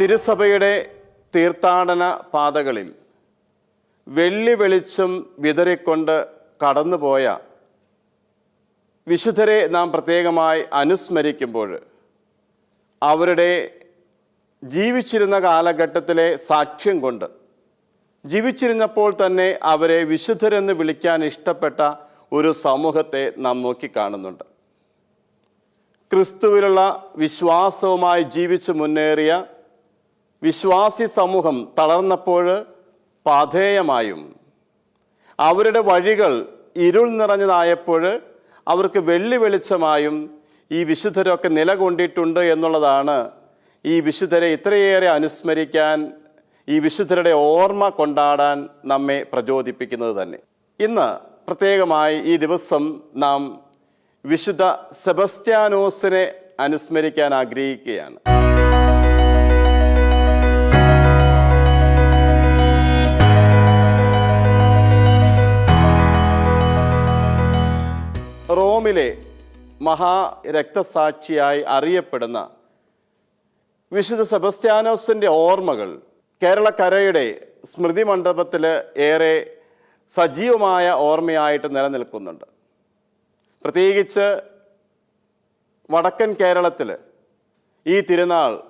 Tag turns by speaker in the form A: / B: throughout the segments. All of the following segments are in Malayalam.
A: തിരുസഭയുടെ തീർത്ഥാടന പാതകളിൽ വെള്ളി വെളിച്ചം വിതറിക്കൊണ്ട് കടന്നുപോയ വിശുദ്ധരെ നാം പ്രത്യേകമായി അനുസ്മരിക്കുമ്പോൾ അവരുടെ ജീവിച്ചിരുന്ന കാലഘട്ടത്തിലെ സാക്ഷ്യം കൊണ്ട് ജീവിച്ചിരുന്നപ്പോൾ തന്നെ അവരെ വിശുദ്ധരെന്ന് വിളിക്കാൻ ഇഷ്ടപ്പെട്ട ഒരു സമൂഹത്തെ നാം നോക്കിക്കാണുന്നുണ്ട്. ക്രിസ്തുവിലുള്ള വിശ്വാസവുമായി ജീവിച്ച് മുന്നേറിയ വിശ്വാസി സമൂഹം തളർന്നപ്പോൾ പാധേയമായും. അവരുടെ വഴികൾ ഇരുൾ നിറഞ്ഞതായപ്പോൾ അവർക്ക് വെള്ളി വെളിച്ചമായും ഈ വിശുദ്ധരൊക്കെ നിലകൊണ്ടിട്ടുണ്ട് എന്നുള്ളതാണ് ഈ വിശുദ്ധരെ ഇത്രയേറെ അനുസ്മരിക്കാൻ ഈ വിശുദ്ധരുടെ ഓർമ്മ കൊണ്ടാടാൻ നമ്മെ പ്രചോദിപ്പിക്കുന്നത് തന്നെ. ഇന്ന് പ്രത്യേകമായി ഈ ദിവസം നാം വിശുദ്ധ സെബസ്ത്യാനോസിനെ അനുസ്മരിക്കാൻ ആഗ്രഹിക്കുകയാണ്. റോമിലെ മഹാ രക്തസാക്ഷിയായി അറിയപ്പെടുന്ന വിശുദ്ധ സെബസ്ത്യാനോസിന്റെ ഓർമ്മകൾ കേരളക്കരയുടെ സ്മൃതി മണ്ഡപത്തിൽ ഏറെ സജീവമായ ഓർമ്മയായിട്ട് നിലനിൽക്കുന്നുണ്ട്. പ്രത്യേകിച്ച് വടക്കൻ കേരളത്തിൽ ഈ തിരുനാൾ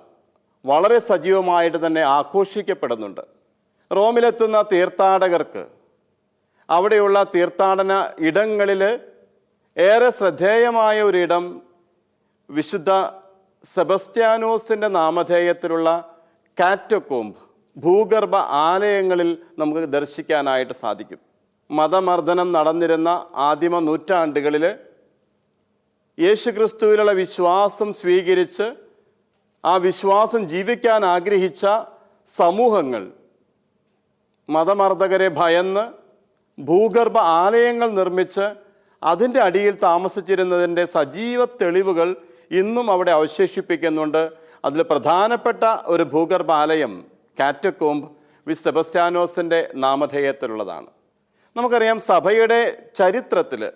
A: വളരെ സജീവമായിട്ട് തന്നെ ആഘോഷിക്കപ്പെടുന്നുണ്ട്. റോമിലെത്തുന്ന തീർത്ഥാടകർക്ക് അവിടെയുള്ള തീർത്ഥാടന ഇടങ്ങളിൽ ഏറെ ശ്രദ്ധേയമായ ഒരിടം വിശുദ്ധ സെബസ്റ്റ്യാനോസിന്റെ നാമധേയത്തിലുള്ള കാറ്റക്കോംബ് ഭൂഗർഭ ആലയങ്ങളിൽ നമുക്ക് ദർശിക്കാനായിട്ട് സാധിക്കും. മതമർദ്ദനം നടന്നിരുന്ന ആദിമ നൂറ്റാണ്ടുകളിൽ യേശുക്രിസ്തുവിലുള്ള വിശ്വാസം സ്വീകരിച്ച് ആ വിശ്വാസം ജീവിക്കാൻ ആഗ്രഹിച്ച സമൂഹങ്ങൾ മതമർദ്ദകരെ ഭയന്ന് ഭൂഗർഭ ആലയങ്ങൾ നിർമ്മിച്ച് അതിന്റെ അടിയിൽ താമസിച്ചിരുന്നതിന്റെ സജീവ തെളിവുകൾ ഇന്നും അവിടെ അവശേഷിപ്പിക്കുന്നുണ്ട്. അതിൽ പ്രധാനപ്പെട്ട ഒരു ഭൂഗർഭാലയം കാറ്റക്കോംബ് വി സെബസ്ത്യാനോസിന്റെ നാമധേയത്തിലുള്ളതാണ്. നമുക്കറിയാം സഭയുടെ ചരിത്രത്തിൽ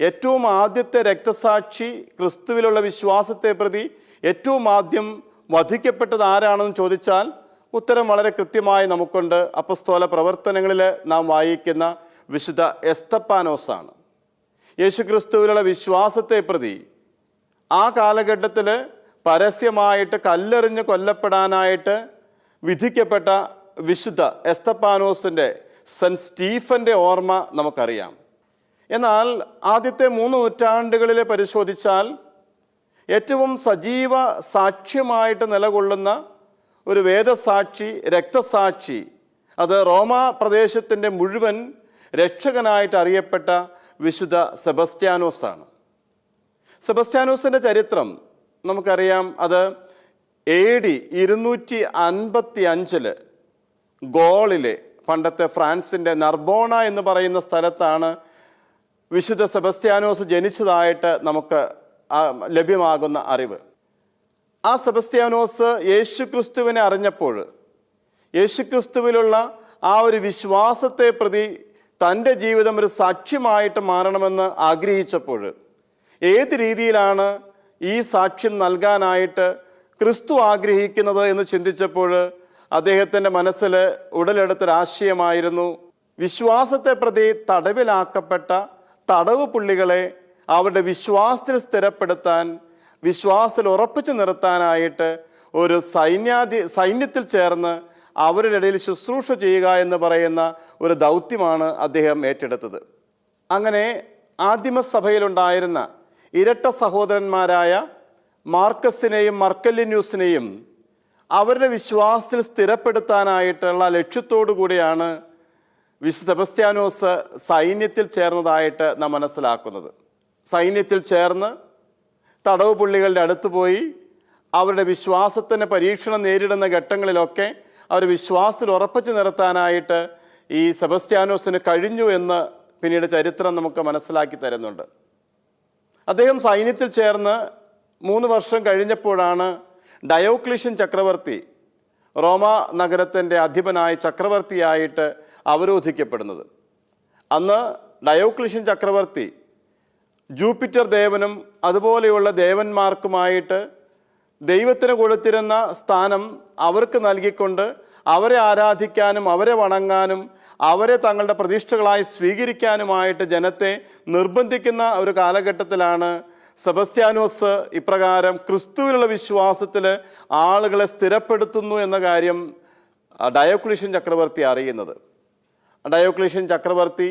A: ഏറ്റവും ആദ്യത്തെ രക്തസാക്ഷി ക്രിസ്തുവിലുള്ള വിശ്വാസത്തെ പ്രതി ഏറ്റവും ആദ്യം വധിക്കപ്പെട്ടത് ആരാണെന്ന് ചോദിച്ചാൽ ഉത്തരം വളരെ കൃത്യമായി നമുക്കുണ്ട്. അപ്പസ്തോല പ്രവർത്തനങ്ങളിൽ നാം വായിക്കുന്ന വിശുദ്ധ എസ്തപ്പാനോസാണ്. യേശുക്രിസ്തുവിലുള്ള വിശ്വാസത്തെ പ്രതി ആ കാലഘട്ടത്തിൽ പരസ്യമായിട്ട് കല്ലെറിഞ്ഞ് കൊല്ലപ്പെടാനായിട്ട് വിധിക്കപ്പെട്ട വിശുദ്ധ എസ്തപ്പാനോസിന്റെ സെന്റ് സ്റ്റീഫന്റെ ഓർമ്മ നമുക്കറിയാം. എന്നാൽ ആദ്യത്തെ മൂന്ന് നൂറ്റാണ്ടുകളിൽ പരിശോധിച്ചാൽ ഏറ്റവും സജീവ സാക്ഷ്യമായിട്ട് നിലകൊള്ളുന്ന ഒരു വേദസാക്ഷി രക്തസാക്ഷി അത് റോമാ പ്രദേശത്തിന്റെ മുഴുവൻ രക്ഷകനായിട്ട് അറിയപ്പെട്ട വിശുദ്ധ സെബസ്റ്റ്യാനോസാണ് സെബസ്റ്റ്യാനോസിന്റെ ചരിത്രം നമുക്കറിയാം അത് എ ഡി ഇരുന്നൂറ്റി അൻപത്തി അഞ്ചിൽ ഗോളിലെ പണ്ടത്തെ ഫ്രാൻസിന്റെ നർബോണ എന്ന് പറയുന്ന സ്ഥലത്താണ് വിശുദ്ധ സെബസ്റ്റ്യാനോസ് ജനിച്ചതായിട്ട് നമുക്ക് ലഭ്യമാകുന്ന അറിവ്. ആ സെബസ്ത്യാനോസ് യേശുക്രിസ്തുവിനെ അറിഞ്ഞപ്പോൾ യേശുക്രിസ്തുവിലുള്ള ആ ഒരു വിശ്വാസത്തെ പ്രതി തന്റെ ജീവിതം ഒരു സാക്ഷ്യമായിട്ട് മാറണമെന്ന് ആഗ്രഹിച്ചപ്പോൾ ഏത് രീതിയിലാണ് ഈ സാക്ഷ്യം നൽകാനായിട്ട് ക്രിസ്തു ആഗ്രഹിക്കുന്നത് എന്ന് ചിന്തിച്ചപ്പോൾ അദ്ദേഹത്തിന്റെ മനസ്സിൽ ഉടലെടുത്തൊരാശയമായിരുന്നു. വിശ്വാസത്തെ പ്രതി തടവിലാക്കപ്പെട്ട തടവ് പുള്ളികളെ അവരുടെ വിശ്വാസത്തിൽ സ്ഥിരപ്പെടുത്താൻ വിശ്വാസത്തിൽ ഉറപ്പിച്ചു നിർത്താനായിട്ട് ഒരു സൈന്യാധി സൈന്യത്തിൽ ചേർന്ന് അവരുടെ ഇടയിൽ ശുശ്രൂഷ ചെയ്യുക എന്ന് പറയുന്ന ഒരു ദൗത്യമാണ് അദ്ദേഹം ഏറ്റെടുത്തത്. അങ്ങനെ ആദിമസഭയിലുണ്ടായിരുന്ന ഇരട്ട സഹോദരന്മാരായ മാർക്കസിനെയും മർക്കല്ലിന്യൂസിനെയും അവരുടെ വിശ്വാസത്തിൽ സ്ഥിരപ്പെടുത്താനായിട്ടുള്ള ലക്ഷ്യത്തോടു കൂടിയാണ് വിശുദ്ധ സെബസ്ത്യാനോസ് സൈന്യത്തിൽ ചേർന്നതായിട്ട് നാം മനസ്സിലാക്കുന്നത്. സൈന്യത്തിൽ ചേർന്ന് തടവ് പുള്ളികളുടെ അടുത്ത് പോയി അവരുടെ വിശ്വാസത്തിന് പരീക്ഷണം നേരിടുന്ന ഘട്ടങ്ങളിലൊക്കെ അവർ വിശ്വാസത്തിൽ ഉറപ്പിച്ചു നിർത്താനായിട്ട് ഈ സെബസ്റ്റ്യാനോസിന് കഴിഞ്ഞു എന്ന് പിന്നീട് ചരിത്രം നമുക്ക് മനസ്സിലാക്കി തരുന്നുണ്ട്. അദ്ദേഹം സൈന്യത്തിൽ ചേർന്ന് മൂന്ന് വർഷം കഴിഞ്ഞപ്പോഴാണ് ഡയോക്ലിഷ്യൻ ചക്രവർത്തി റോമ നഗരത്തിന്റെ അധിപനായി ചക്രവർത്തിയായിട്ട് അവരോധിക്കപ്പെടുന്നത്. അന്ന് ഡയോക്ലിഷ്യൻ ചക്രവർത്തി ജൂപ്പിറ്റർ ദേവനും അതുപോലെയുള്ള ദേവന്മാർക്കുമായിട്ട് ദൈവത്തിന് കൊടുത്തിരുന്ന സ്ഥാനം അവർക്ക് നൽകിക്കൊണ്ട് അവരെ ആരാധിക്കാനും അവരെ വണങ്ങാനും അവരെ തങ്ങളുടെ പ്രതീക്ഷകളായി സ്വീകരിക്കാനുമായിട്ട് ജനത്തെ നിർബന്ധിക്കുന്ന ഒരു കാലഘട്ടത്തിലാണ് സെബസ്ത്യാനോസ് ഇപ്രകാരം ക്രിസ്തുവിലുള്ള വിശ്വാസത്തിൽ ആളുകളെ സ്ഥിരപ്പെടുത്തുന്നു എന്ന കാര്യം ഡയോക്ലീഷ്യൻ ചക്രവർത്തി അറിയുന്നത്. ഡയോക്ലീഷ്യൻ ചക്രവർത്തി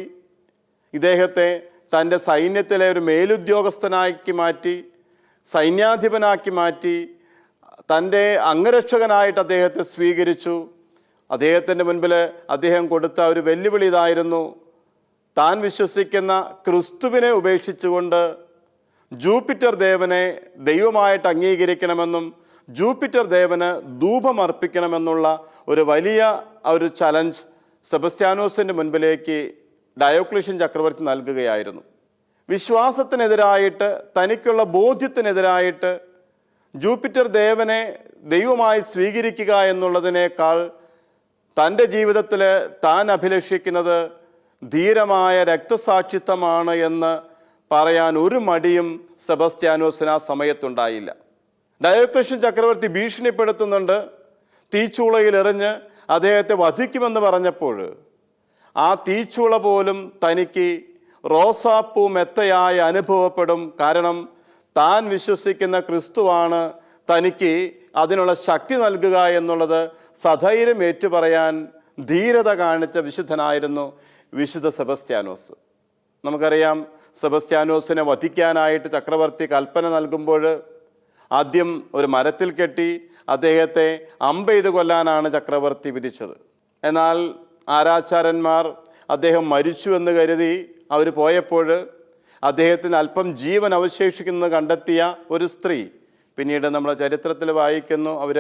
A: ഇദ്ദേഹത്തെ തന്റെ സൈന്യത്തിലെ ഒരു മേലുദ്യോഗസ്ഥനാക്കി മാറ്റി സൈന്യാധിപനാക്കി മാറ്റി തന്റെ അംഗരക്ഷകനായിട്ട് അദ്ദേഹത്തെ സ്വീകരിച്ചു. അദ്ദേഹത്തിന്റെ മുൻപിൽ അദ്ദേഹം കൊടുത്ത ഒരു വെല്ലുവിളി ഇതായിരുന്നു. താൻ വിശ്വസിക്കുന്ന ക്രിസ്തുവിനെ ഉപേക്ഷിച്ചുകൊണ്ട് ജൂപ്പിറ്റർ ദേവനെ ദൈവമായിട്ട് അംഗീകരിക്കണമെന്നും ജൂപ്പിറ്റർ ദേവന് ധൂപമർപ്പിക്കണമെന്നുള്ള ഒരു വലിയ ഒരു ചലഞ്ച് സെബസ്ത്യാനോസിന്റെ മുൻപിലേക്ക് ഡയോക്ലിഷ്യൻ ചക്രവർത്തി നൽകുകയായിരുന്നു. വിശ്വാസത്തിനെതിരായിട്ട് തനിക്കുള്ള ബോധ്യത്തിനെതിരായിട്ട് ജൂപ്പിറ്റർ ദേവനെ ദൈവമായി സ്വീകരിക്കുക എന്നുള്ളതിനേക്കാൾ തന്റെ ജീവിതത്തിൽ താൻ അഭിലഷിക്കുന്നത് ധീരമായ രക്തസാക്ഷിത്വമാണ് എന്ന് പറയാൻ ഒരു മടിയും സെബസ്റ്റ്യാനോസിന് ആ സമയത്തുണ്ടായില്ല. ഡയോക്ലേഷ്യൻ ചക്രവർത്തി ഭീഷണിപ്പെടുത്തുന്നുണ്ട്. തീച്ചൂളയിൽ എറിഞ്ഞ് അദ്ദേഹത്തെ വധിക്കുമെന്ന് പറഞ്ഞപ്പോൾ ആ തീച്ചൂള പോലും തനിക്ക് റോസാപ്പൂ മെത്തയായി അനുഭവപ്പെടും. കാരണം താൻ വിശ്വസിക്കുന്ന ക്രിസ്തുവാണ് തനിക്ക് അതിനുള്ള ശക്തി നൽകുക എന്നുള്ളത് സധൈര്യം ഏറ്റുപറയാൻ ധീരത കാണിച്ച വിശുദ്ധനായിരുന്നു വിശുദ്ധ സെബസ്ത്യാനോസ്. നമുക്കറിയാം സെബസ്ത്യാനോസിനെ വധിക്കാനായിട്ട് ചക്രവർത്തി കൽപ്പന നൽകുമ്പോൾ ആദ്യം ഒരു മരത്തിൽ കെട്ടി അദ്ദേഹത്തെ അമ്പെയ്ത് കൊല്ലാനാണ് ചക്രവർത്തി വിധിച്ചത്. എന്നാൽ ആരാചാരന്മാർ അദ്ദേഹം മരിച്ചു എന്ന് കരുതി അവർ പോയപ്പോൾ അദ്ദേഹത്തിന് അല്പം ജീവൻ അവശേഷിക്കുന്നത് കണ്ടെത്തിയ ഒരു സ്ത്രീ. പിന്നീട് നമ്മൾ ചരിത്രത്തിൽ വായിക്കുന്നു അവർ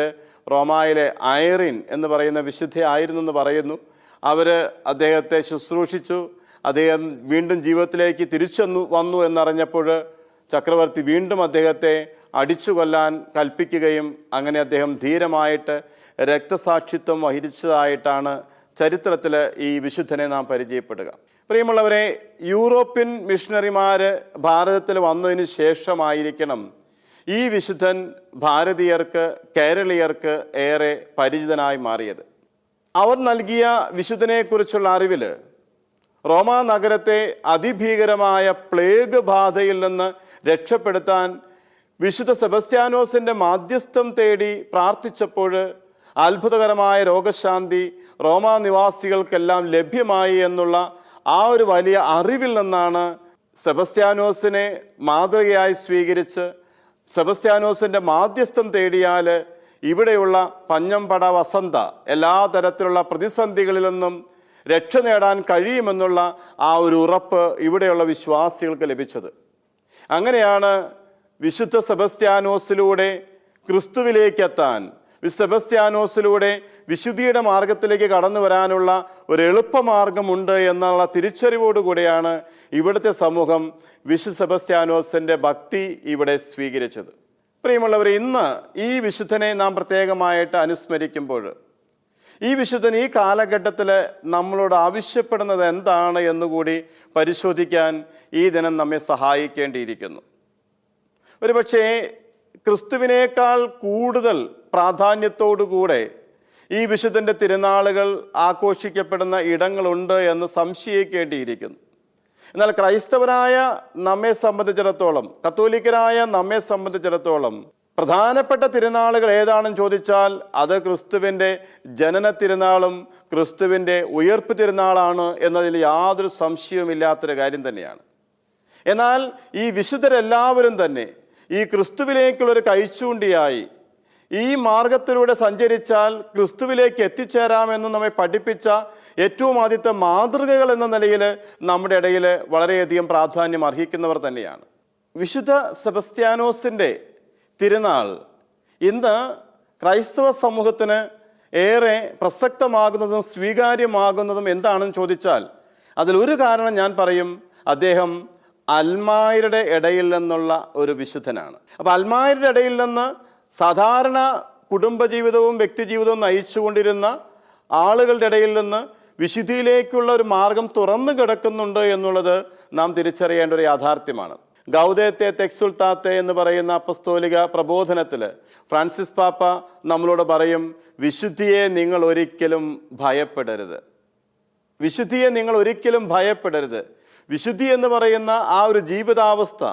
A: റോമായിലെ ഐറിൻ എന്ന് പറയുന്ന വിശുദ്ധയായിരുന്നു എന്ന് പറയുന്നു. അവർ അദ്ദേഹത്തെ ശുശ്രൂഷിച്ചു അദ്ദേഹം വീണ്ടും ജീവിതത്തിലേക്ക് തിരിച്ചെന്നു വന്നു എന്നറിഞ്ഞപ്പോൾ ചക്രവർത്തി വീണ്ടും അദ്ദേഹത്തെ അടിച്ചു കൊല്ലാൻ കൽപ്പിക്കുകയും അങ്ങനെ അദ്ദേഹം ധീരമായിട്ട് രക്തസാക്ഷിത്വം വഹിച്ചതായിട്ടാണ് ചരിത്രത്തിൽ ഈ വിശുദ്ധനെ നാം പരിചയപ്പെടുക. പ്രിയമുള്ളവരെ യൂറോപ്യൻ മിഷണറിമാർ ഭാരതത്തിൽ വന്നതിന് ശേഷമായിരിക്കണം ഈ വിശുദ്ധൻ ഭാരതീയർക്ക് കേരളീയർക്ക് ഏറെ പരിചിതനായി മാറിയത്. അവർ നൽകിയ വിശുദ്ധനെക്കുറിച്ചുള്ള അറിവിൽ റോമാ നഗരത്തെ അതിഭീകരമായ പ്ലേഗ് ബാധയിൽ നിന്ന് രക്ഷപ്പെടുത്താൻ വിശുദ്ധ സെബസ്ത്യാനോസിന്റെ മാധ്യസ്ഥം തേടി പ്രാർത്ഥിച്ചപ്പോൾ അത്ഭുതകരമായ രോഗശാന്തി റോമാ നിവാസികൾക്കെല്ലാം ലഭ്യമായി എന്നുള്ള ആ ഒരു വലിയ അറിവിൽ നിന്നാണ് സെബസ്ത്യാനോസിനെ മാതൃകയായി സ്വീകരിച്ച് സെബസ്ത്യാനോസിന്റെ മാധ്യസ്ഥം തേടിയാൽ ഇവിടെയുള്ള പഞ്ഞംപട വസന്ത എല്ലാ തരത്തിലുള്ള പ്രതിസന്ധികളിൽ നിന്നും രക്ഷ നേടാൻ കഴിയുമെന്നുള്ള ആ ഒരു ഉറപ്പ് ഇവിടെയുള്ള വിശ്വാസികൾക്ക് ലഭിച്ചത്. അങ്ങനെയാണ് വിശുദ്ധ സെബസ്ത്യാനോസിലൂടെ ക്രിസ്തുവിലേക്കെത്താൻ സെബസ്ത്യാനോസിലൂടെ വിശുദ്ധിയുടെ മാർഗത്തിലേക്ക് കടന്നു വരാനുള്ള ഒരു എളുപ്പമാർഗമുണ്ട് എന്നുള്ള തിരിച്ചറിവോടുകൂടിയാണ് ഇവിടുത്തെ സമൂഹം വിശു സെബസ്ത്യാനോസിന്റെ ഭക്തി ഇവിടെ സ്വീകരിച്ചത്. പ്രിയമുള്ളവർ ഇന്ന് ഈ വിശുദ്ധനെ നാം പ്രത്യേകമായിട്ട് അനുസ്മരിക്കുമ്പോൾ ഈ വിശുദ്ധൻ ഈ കാലഘട്ടത്തിൽ നമ്മളോട് ആവശ്യപ്പെടുന്നത് എന്താണ് എന്നുകൂടി പരിശോധിക്കാൻ ഈ ദിനം നമ്മെ സഹായിക്കേണ്ടിയിരിക്കുന്നു. ഒരുപക്ഷേ ക്രിസ്തുവിനേക്കാൾ കൂടുതൽ പ്രാധാന്യത്തോടുകൂടെ ഈ വിശുദ്ധന്റെ തിരുനാളുകൾ ആഘോഷിക്കപ്പെടുന്ന ഇടങ്ങളുണ്ട് എന്ന് സംശയിക്കേണ്ടിയിരിക്കുന്നു. എന്നാൽ ക്രൈസ്തവരായ നമ്മെ സംബന്ധിച്ചിടത്തോളം കത്തോലിക്കരായ നമ്മെ സംബന്ധിച്ചിടത്തോളം പ്രധാനപ്പെട്ട തിരുനാളുകൾ ഏതാണെന്ന് ചോദിച്ചാൽ അത് ക്രിസ്തുവിന്റെ ജനന തിരുനാളും ക്രിസ്തുവിന്റെ ഉയർപ്പ് തിരുനാളാണ് എന്നതിൽ യാതൊരു സംശയവുമില്ലാത്തൊരു കാര്യം തന്നെയാണ്. എന്നാൽ ഈ വിശുദ്ധരെല്ലാവരും തന്നെ ഈ ക്രിസ്തുവിലേക്കുള്ളൊരു കൈച്ചൂണ്ടിയായി ഈ മാർഗത്തിലൂടെ സഞ്ചരിച്ചാൽ ക്രിസ്തുവിലേക്ക് എത്തിച്ചേരാമെന്ന് നമ്മെ പഠിപ്പിച്ച ഏറ്റവും ആദ്യത്തെ മാതൃകകൾ എന്ന നിലയിൽ നമ്മുടെ ഇടയിൽ വളരെയധികം പ്രാധാന്യം അർഹിക്കുന്നവർ തന്നെയാണ്. വിശുദ്ധ സെബസ്ത്യാനോസിന്റെ തിരുനാൾ ഇന്ന് ക്രൈസ്തവ സമൂഹത്തിന് ഏറെ പ്രസക്തമാകുന്നതും സ്വീകാര്യമാകുന്നതും എന്താണെന്ന് ചോദിച്ചാൽ അതിലൊരു കാരണം ഞാൻ പറയും അദ്ദേഹം അൽമായരുടെ ഇടയിൽ നിന്നുള്ള ഒരു വിശുദ്ധനാണ്. അപ്പോൾ അൽമായരുടെ ഇടയിൽ നിന്ന് സാധാരണ കുടുംബജീവിതവും വ്യക്തിജീവിതവും നയിച്ചുകൊണ്ടിരുന്ന ആളുകളുടെ ഇടയിൽ നിന്ന് വിശുദ്ധിയിലേക്കുള്ള ഒരു മാർഗം തുറന്നു കിടക്കുന്നുണ്ട് എന്നുള്ളത് നാം തിരിച്ചറിയേണ്ട ഒരു യാഥാർത്ഥ്യമാണ്. ഗൗദേത്തെ തെക്സുൽത്താത്തെ എന്ന് പറയുന്ന അപ്പസ്തോലിക പ്രബോധനത്തിൽ ഫ്രാൻസിസ് പാപ്പ നമ്മളോട് പറയും വിശുദ്ധിയെ നിങ്ങൾ ഒരിക്കലും ഭയപ്പെടരുത്. വിശുദ്ധിയെ നിങ്ങൾ ഒരിക്കലും ഭയപ്പെടരുത്. വിശുദ്ധി എന്ന് പറയുന്ന ആ ഒരു ജീവിതാവസ്ഥ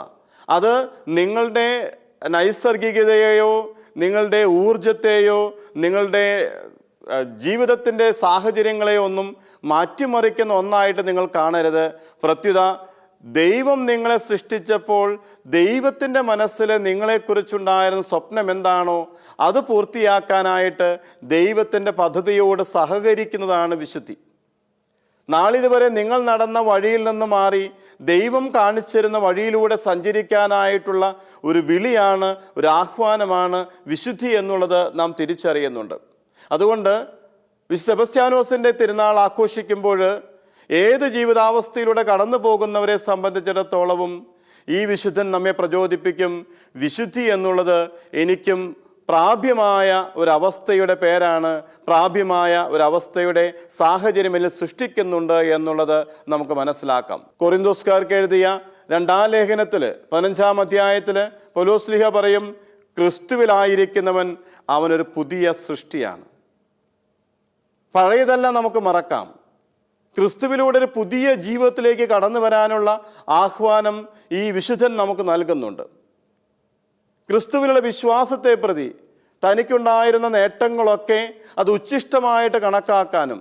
A: അത് നിങ്ങളുടെ നൈസർഗികതയെയോ നിങ്ങളുടെ ഊർജത്തെയോ നിങ്ങളുടെ ജീവിതത്തിന്റെ സാഹചര്യങ്ങളെയോ ഒന്നും മാറ്റിമറിക്കുന്ന ഒന്നായിട്ട് നിങ്ങൾ കാണരുത്. പ്രത്യുത ദൈവം നിങ്ങളെ സൃഷ്ടിച്ചപ്പോൾ ദൈവത്തിന്റെ മനസ്സിൽ നിങ്ങളെക്കുറിച്ചുണ്ടായിരുന്ന സ്വപ്നം എന്താണോ അത് പൂർത്തിയാക്കാനായിട്ട് ദൈവത്തിന്റെ പദ്ധതിയോട് സഹകരിക്കുന്നതാണ് വിശുദ്ധി. നാളിതുവരെ നിങ്ങൾ നടന്ന വഴിയിൽ നിന്ന് മാറി ദൈവം കാണിച്ചിരുന്ന വഴിയിലൂടെ സഞ്ചരിക്കാനായിട്ടുള്ള ഒരു വിളിയാണ് ഒരു ആഹ്വാനമാണ് വിശുദ്ധി എന്നുള്ളത് നാം തിരിച്ചറിയുന്നുണ്ട്. അതുകൊണ്ട് സെബസ്ത്യാനോസിന്റെ തിരുനാൾ ആഘോഷിക്കുമ്പോൾ ഏത് ജീവിതാവസ്ഥയിലൂടെ കടന്നു പോകുന്നവരെ സംബന്ധിച്ചിടത്തോളവും ഈ വിശുദ്ധൻ നമ്മെ പ്രചോദിപ്പിക്കും. വിശുദ്ധി എന്നുള്ളത് എനിക്കും പ്രാപ്യമായ ഒരവസ്ഥയുടെ പേരാണ് പ്രാപ്യമായ ഒരവസ്ഥയുടെ സാഹചര്യം ഇതിൽ സൃഷ്ടിക്കുന്നുണ്ട് എന്നുള്ളത് നമുക്ക് മനസ്സിലാക്കാം. കൊറിന്തോസ്കാർക്ക് എഴുതിയ രണ്ടാം ലേഖനത്തിൽ പതിനഞ്ചാം അധ്യായത്തിൽ പൊലോസ്ലിഹ പറയും ക്രിസ്തുവിലായിരിക്കുന്നവൻ അവനൊരു പുതിയ സൃഷ്ടിയാണ്. പഴയതെല്ലാം നമുക്ക് മറക്കാം. ക്രിസ്തുവിലൂടെ ഒരു പുതിയ ജീവിതത്തിലേക്ക് കടന്നു വരാനുള്ള ആഹ്വാനം ഈ വിശുദ്ധൻ നമുക്ക് നൽകുന്നുണ്ട്. ക്രിസ്തുവിലുള്ള വിശ്വാസത്തെ പ്രതി തനിക്കുണ്ടായിരുന്ന നേട്ടങ്ങളൊക്കെ അത് ഉച്ഛിഷ്ടമായിട്ട് കണക്കാക്കാനും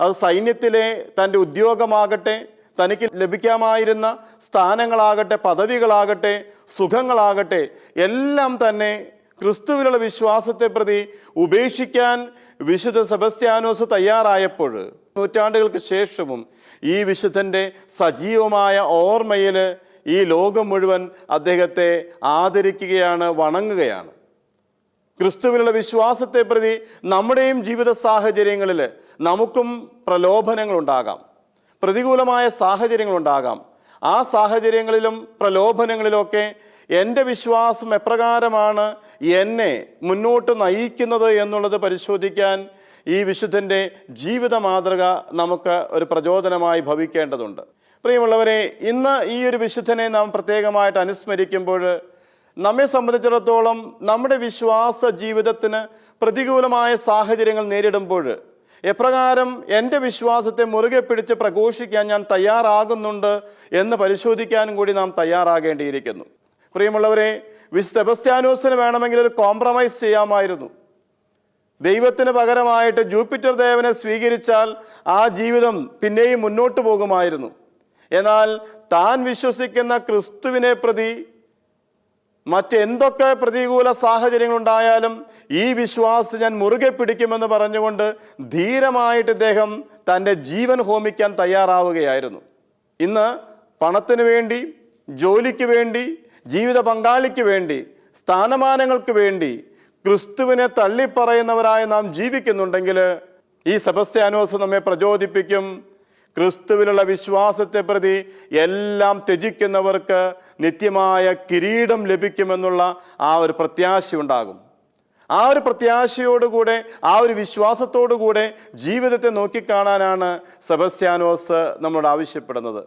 A: അത് സൈന്യത്തിലെ തന്റെ ഉദ്യോഗമാകട്ടെ തനിക്ക് ലഭിക്കാമായിരുന്ന സ്ഥാനങ്ങളാകട്ടെ പദവികളാകട്ടെ സുഖങ്ങളാകട്ടെ എല്ലാം തന്നെ ക്രിസ്തുവിലുള്ള വിശ്വാസത്തെ പ്രതി ഉപേക്ഷിക്കാൻ വിശുദ്ധ സെബസ്ത്യാനോസ് തയ്യാറായപ്പോൾ നൂറ്റാണ്ടുകൾക്ക് ശേഷവും ഈ വിശുദ്ധന്റെ സജീവമായ ഓർമ്മയിൽ ഈ ലോകം മുഴുവൻ അദ്ദേഹത്തെ ആദരിക്കുകയാണ് വണങ്ങുകയാണ്. ക്രിസ്തുവിലുള്ള വിശ്വാസത്തെ പ്രതി നമ്മുടെയും ജീവിത സാഹചര്യങ്ങളിൽ നമുക്കും പ്രലോഭനങ്ങളുണ്ടാകാം. പ്രതികൂലമായ സാഹചര്യങ്ങളുണ്ടാകാം. ആ സാഹചര്യങ്ങളിലും പ്രലോഭനങ്ങളിലൊക്കെ എന്റെ വിശ്വാസം എപ്രകാരമാണ് എന്നെ മുന്നോട്ട് നയിക്കുന്നത് എന്നുള്ളത് പരിശോധിക്കാൻ ഈ വിശുദ്ധന്റെ ജീവിത മാതൃക നമുക്ക് ഒരു പ്രചോദനമായി ഭവിക്കേണ്ടതുണ്ട്. പ്രിയമുള്ളവരെ ഇന്ന് ഈ ഒരു വിശുദ്ധനെ നാം പ്രത്യേകമായിട്ട് അനുസ്മരിക്കുമ്പോൾ നമ്മെ സംബന്ധിച്ചിടത്തോളം നമ്മുടെ വിശ്വാസ ജീവിതത്തിന് പ്രതികൂലമായ സാഹചര്യങ്ങൾ നേരിടുമ്പോൾ എപ്രകാരം എന്റെ വിശ്വാസത്തെ മുറുകെ പിടിച്ച് പ്രഘോഷിക്കാൻ ഞാൻ തയ്യാറാകുന്നുണ്ട് എന്ന് പരിശോധിക്കാനും കൂടി നാം തയ്യാറാകേണ്ടിയിരിക്കുന്നു. പ്രിയമുള്ളവരെ വിശുദ്ധ വേണമെങ്കിൽ ഒരു കോംപ്രമൈസ് ചെയ്യാമായിരുന്നു. ദൈവത്തിന് പകരമായിട്ട് ജൂപ്പിറ്റർ ദേവനെ സ്വീകരിച്ചാൽ ആ ജീവിതം പിന്നെയും മുന്നോട്ട് പോകുമായിരുന്നു. എന്നാൽ താൻ വിശ്വസിക്കുന്ന ക്രിസ്തുവിനെ പ്രതി മറ്റെന്തൊക്കെ പ്രതികൂല സാഹചര്യങ്ങൾ ഉണ്ടായാലും ഈ വിശ്വാസം ഞാൻ മുറുകെ പിടിക്കുമെന്ന് പറഞ്ഞുകൊണ്ട് ധീരമായിട്ട് ഇദ്ദേഹം തന്റെ ജീവൻ ഹോമിക്കാൻ തയ്യാറാവുകയായിരുന്നു. ഇന്ന് പണത്തിന് വേണ്ടി ജോലിക്ക് വേണ്ടി ജീവിത പങ്കാളിക്ക് വേണ്ടി സ്ഥാനമാനങ്ങൾക്ക് വേണ്ടി ക്രിസ്തുവിനെ തള്ളിപ്പറയുന്നവരായി നാം ജീവിക്കുന്നുണ്ടെങ്കിൽ ഈ സെബസ്ത്യാനോസ് നമ്മെ പ്രചോദിപ്പിക്കും. ക്രിസ്തുവിലുള്ള വിശ്വാസത്തെ പ്രതി എല്ലാം ത്യജിക്കുന്നവർക്ക് നിത്യമായ കിരീടം ലഭിക്കുമെന്നുള്ള ആ ഒരു പ്രത്യാശ ഉണ്ടാകും. ആ ഒരു പ്രത്യാശയോടുകൂടെ ആ ഒരു വിശ്വാസത്തോടുകൂടെ ജീവിതത്തെ നോക്കിക്കാണാനാണ് സെബസ്റ്റ്യാനോസ് നമ്മളോട് ആവശ്യപ്പെടുന്നത്.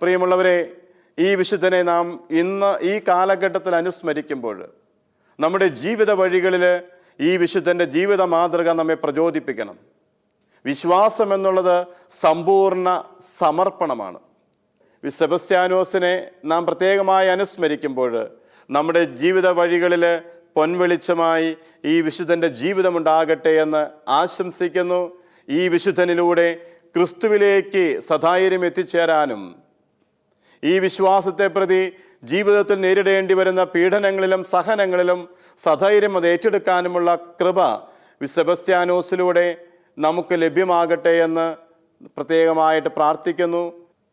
A: പ്രിയമുള്ളവരെ ഈ വിശുദ്ധനെ നാം ഇന്ന് ഈ കാലഘട്ടത്തിൽ അനുസ്മരിക്കുമ്പോൾ നമ്മുടെ ജീവിത വഴികളിൽ ഈ വിശുദ്ധന്റെ ജീവിത മാതൃക നമ്മെ പ്രചോദിപ്പിക്കണം. വിശ്വാസം എന്നുള്ളത് സമ്പൂർണ സമർപ്പണമാണ്. സെബസ്ത്യാനോസിനെ നാം പ്രത്യേകമായി അനുസ്മരിക്കുമ്പോൾ നമ്മുടെ ജീവിത വഴികളിൽ പൊൻവെളിച്ചമായി ഈ വിശുദ്ധന്റെ ജീവിതമുണ്ടാകട്ടെ എന്ന് ആശംസിക്കുന്നു. ഈ വിശുദ്ധനിലൂടെ ക്രിസ്തുവിലേക്ക് സദായിരം എത്തിച്ചേരാനും ഈ വിശ്വാസത്തെ പ്രതി ജീവിതത്തിൽ നേരിടേണ്ടി വരുന്ന പീഡനങ്ങളിലും സഹനങ്ങളിലും സധൈര്യം അത് ഏറ്റെടുക്കാനുമുള്ള കൃപ സെബസ്ത്യാനോസിലൂടെ നമുക്ക് ലഭ്യമാകട്ടെ എന്ന് പ്രത്യേകമായിട്ട് പ്രാർത്ഥിക്കുന്നു.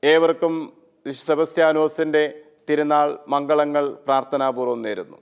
A: ഏവർക്കും സെബസ്റ്റ്യാനോസിന്റെ തിരുനാൾ മംഗളങ്ങൾ പ്രാർത്ഥനാപൂർവം നേരുന്നു.